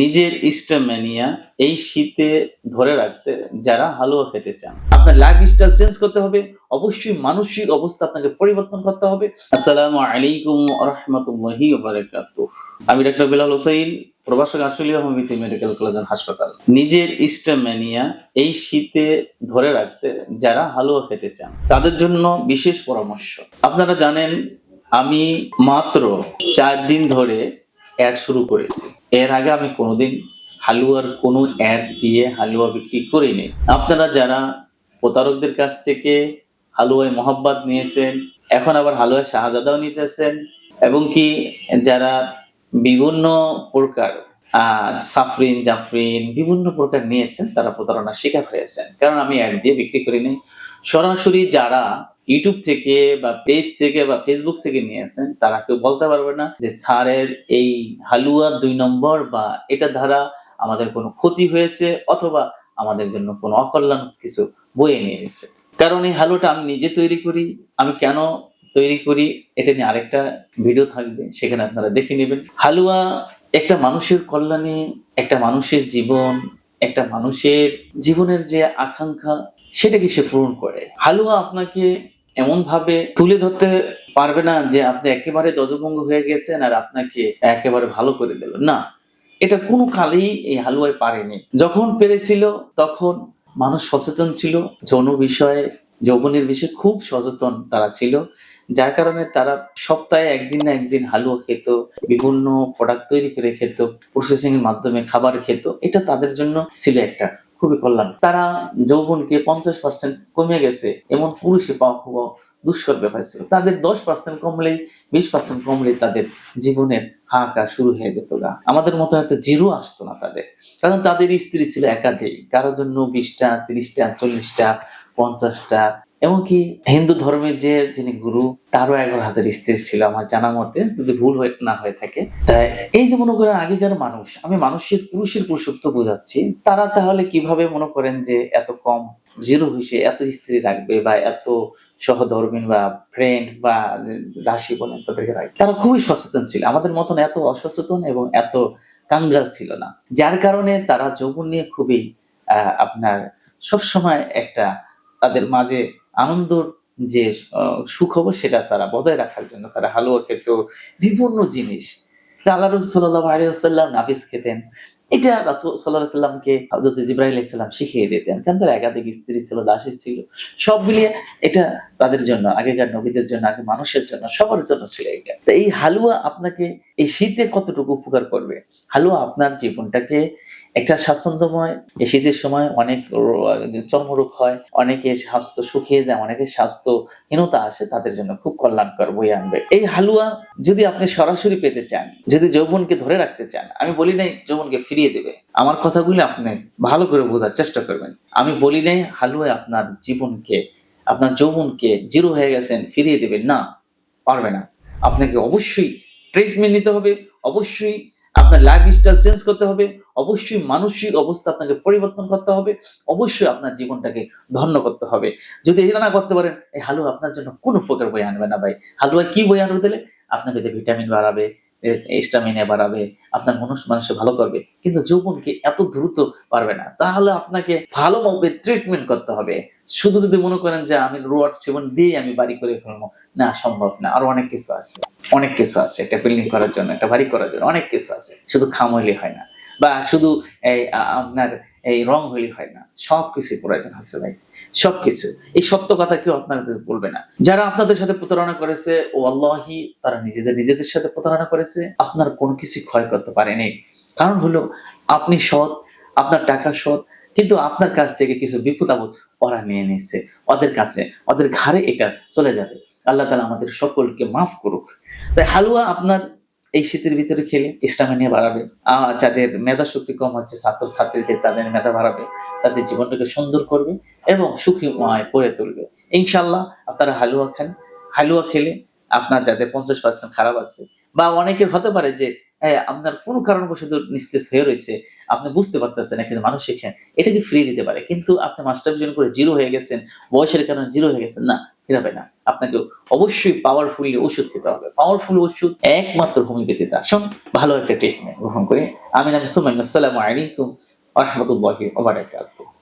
নিজের ইস্টাম্যানিয়া এই শীতে ধরে রাখতে যারা হালুয়া খেতে চান। আপনার লাইফ স্টাইল চেঞ্জ করতে হবে, অবশ্যই মানসিক অবস্থা আপনাকে পরিবর্তন করতে হবে। আসসালামু আলাইকুম রহমতুল্লাহি আমি doctor Bilal Hossain প্রবাসক Ashulia homeopathy medical college and হাসপাতাল। নিজের ইস্টাম্যানিয়া এই শীতে ধরে রাখতে যারা হালুয়া খেতে চান, তাদের জন্য বিশেষ পরামর্শ। আপনারা জানেন, আমি মাত্র চার দিন ধরে অ্যাড শুরু করেছি। এর আগে আমি কোনোদিন হালুয়ার কোনো অ্যাড দিয়ে হালুয়া বিক্রি করিনি। আপনারা যারা প্রতারকদের কাছ থেকে হালুয়ায় মোহাব্বত নিয়েছেন, এখন আবার হালুয়া শাহজাদাও নিতেছেন, এবং কি যারা বিভিন্ন প্রকার সাফরিন, জাফরিন বিভিন্ন প্রকার নিয়েছেন, তারা প্রতারণার শিকার হয়েছেন। কারণ আমি অ্যাড দিয়ে বিক্রি করিনি। সরাসরি যারা ইউটিউব থেকে বা পেজ থেকে বা ফেসবুক থেকে নিয়েছেন তারা কেউ বলতে পারবে না যে স্যারের এই হালুয়া দুই নম্বর বা এটা দ্বারা আমাদের কোনো ক্ষতি হয়েছে অথবা আমাদের জন্য কোনো অকল্যাণ কিছু বয়ে নিয়ে এসেছে। কারণ এই হালুয়াটা আমি নিজে তৈরি করি, আমি কেন তৈরি করি, এটা নিয়ে আরেকটা ভিডিও থাকবে, সেখানে আপনারা দেখে নেবেন। হালুয়া একটা মানুষের কল্যাণে, একটা মানুষের জীবন, একটা মানুষের জীবনের যে আকাঙ্ক্ষা, সেটাকে সে পূরণ করে। হালুয়া আপনাকে এমন ভাবে তুলে ধরতে পারবে না যে আপনি একেবারে দজভঙ্গ হয়ে গেছেন আর আপনাকে একেবারে ভালো করে দিল। না, এটা কোনো কালেই এই হালুয়ায় পারেনি। যখন পেরেছিল, তখন মানুষ সচেতন ছিল, যৌন বিষয়ে, যৌবনের বিষয়ে খুব সচেতন তারা ছিল, যার কারণে তারা সপ্তাহে একদিন না একদিন হালুয়া খেত, বিভিন্ন প্রোডাক্ট তৈরি করে খেত প্রসেসিং এর মাধ্যমে খাবার খেত। এটা তাদের জন্য ছিল একটা খুবই কল্যাণ। তারা যৌবনকে পঞ্চাশ পার্সেন্ট কমে গেছে এমন পুরুষে পাওয়া খুব দুষ্কর ব্যাপার ছিল। তাদের দশ পার্সেন্ট কমলেই, বিশ পার্সেন্ট কমলেই তাদের জীবনের হাহাকার শুরু হয়ে যেত গা। আমাদের মতো একটা জিরো আসতো না তাদের। কারণ তাদের স্ত্রী ছিল একাধিক। কারোর জন্য বিশটা, তিরিশটা, চল্লিশটা, পঞ্চাশটা এমনকি হিন্দু ধর্মের যে যিনি গুরু, তারও এগারো হাজার স্ত্রী ছিল আমার জানা মতে, যদি ভুল হয়ে না হয়ে থাকে। তাই এই যে মনে করেন আগেকার মানুষ, আমি মানুষের, পুরুষের পুরুষত্ব বোঝাচ্ছি, তারা তাহলে কীভাবে মনে করেন যে এত কম জিরো হিসেবে এত স্ত্রী রাখবে বা এত সহধর্মিন বা ফ্রেন্ড বা রাশি বলেন তাদেরকে রাখবে? তারা খুবই সচেতন ছিল। আমাদের মতন এত অসচেতন এবং এত কাঙ্গাল ছিল না। যার কারণে তারা যৌবন নিয়ে খুবই আপনার সবসময় একটা তাদের মাঝে আনন্দর যে সুখবর সেটা তারা বজায় রাখার জন্য, তারা হালুয়া খেত, বিভিন্ন জিনিস। আল্লাহ রসুল সাল্লাহ আলিয়াল্লাম নাফিস খেতেন। এটা রাসুল সাল্লাহ সাল্লামকে হজরত ইসলাম শিখিয়ে দিতেন। কারণ তার একাধিক স্ত্রী ছিল, দাসী ছিল। সব মিলিয়ে এটা তাদের জন্য, আগেকার নবীদের জন্য আগে মানুষের জন্য, সবার জন্য ছিল এটা। তো এই হালুয়া আপনাকে এই শীতে কতটুকু উপকার করবে? হালুয়া আপনার জীবনটাকে একটা স্বাচ্ছন্দ্যময় এই শীতের সময় অনেক চর্মরোগ হয়, অনেকে স্বাস্থ্য শুকিয়ে যায় অনেকের স্বাস্থ্যহীনতা আসে, তাদের জন্য খুব কল্যাণকর বই আনবে। এই হালুয়া যদি আপনি সরাসরি পেতে চান, যদি যৌবনকে ধরে রাখতে চান, আমি বলি নাই যৌবনকে ফিরিয়ে দেবে। আমার কথাগুলি আপনি ভালো করে বোঝার চেষ্টা করবেন। আমি বলি নাই হালুয়ায় আপনার জীবনকে, আপনার যৌবনকে জিরো হয়ে গেছেন, ফিরিয়ে দেবেন। না, পারবে না। আপনাকে অবশ্যই ট্রিটমেন্ট নিতে হবে, অবশ্যই আপনার লাইফ স্টাইল চেঞ্জ করতে হবে। অবশ্যই মানসিক অবস্থা আপনাকে পরিবর্তন করতে হবে। অবশ্যই আপনার জীবনটাকে ধন্য করতে হবে। যদি এটা না করতে পারেন, এই হালুয়া আপনার জন্য কোনো প্রকার বই আনবে না ভাই। হালুয়া কি বই আনবে দিলে আপনাকে দিয়ে ভিটামিন বাড়াবে স্টামিনা বাড়াবে, আপনার মানুষ ভালো করবে, কিন্তু যৌবনকে এত দ্রুত পারবে না। তাহলে আপনাকে ভালোভাবে ট্রিটমেন্ট করতে হবে। শুধু যদি মনে করেন যে আমি রোয়াট সেবন দিয়ে আমি বাড়ি করে ফেলব, না, সম্ভব না। আরও অনেক কিছু আছে। অনেক কিছু আছে। একটা বিল্ডিং করার জন্য, একটা বাড়ি করার জন্য অনেক কিছু আছে। শুধু খাম হইলে হয় না। বা শুধু এই আপনার এই রং হইলে হয় না। সব কিছুই প্রয়োজন আছে ভাই। সবকিছু। এই সত্য কথা কেউ আপনাদের বলবে না। যারা আপনাদের সাথে প্রতারণা করেছে, ও আল্লাহি, তারা নিজেদের নিজেদের সাথে প্রতারণা করেছে, আপনার কোনো কিছু ক্ষয় করতে পারেনি। কারণ হলো, আপনি সৎ, আপনার টাকা সৎ, কিন্তু আপনার কাছ থেকে কিছু বিপদ আপদ ওরা নিয়ে নিচ্ছে ওদের কাছে, ওদের ঘাড়ে এটা চলে যাবে। আল্লাহ তালা আমাদের সকলকে মাফ করুক। তাই হালুয়া আপনার এই শীতের ভিতরে খেলে স্টামিনা বাড়াবে। যাদের মেধা শক্তি কম আছে ছাত্র ছাত্রীদের তাদের মেধা বাড়াবে, তাদের জীবনটাকে সুন্দর করবে এবং সুখীময় করে তুলবে। ইনশাল্লাহ আপনারা হালুয়া খান। হালুয়া খেলে আপনার যাদের পঞ্চাশ পার্সেন্ট খারাপ আছে বা অনেকের হতে পারে যে আপনার কোনো কারণবশত নিস্তেজ হয়ে রয়েছে আপনি বুঝতে পারতেছেন এখানে মানসিক হ্যাঁ, এটা কি ফ্রি দিতে পারে? কিন্তু আপনি মাস্টার করে জিরো হয়ে গেছেন বয়সের কারণে জিরো হয়ে গেছেন না ফিরাবে না। আপনাকে অবশ্যই পাওয়ারফুলি ওষুধ খেতে হবে। পাওয়ারফুল ওষুধ একমাত্র হোমিওপ্যাথিতে আসুন ভালো একটা ট্রিটমেন্ট গ্রহণ করে। আমি নাম সুমাইন আসসালামু আলাইকুম রহমতুল্লাহি ওয়া বারাকাতুহু।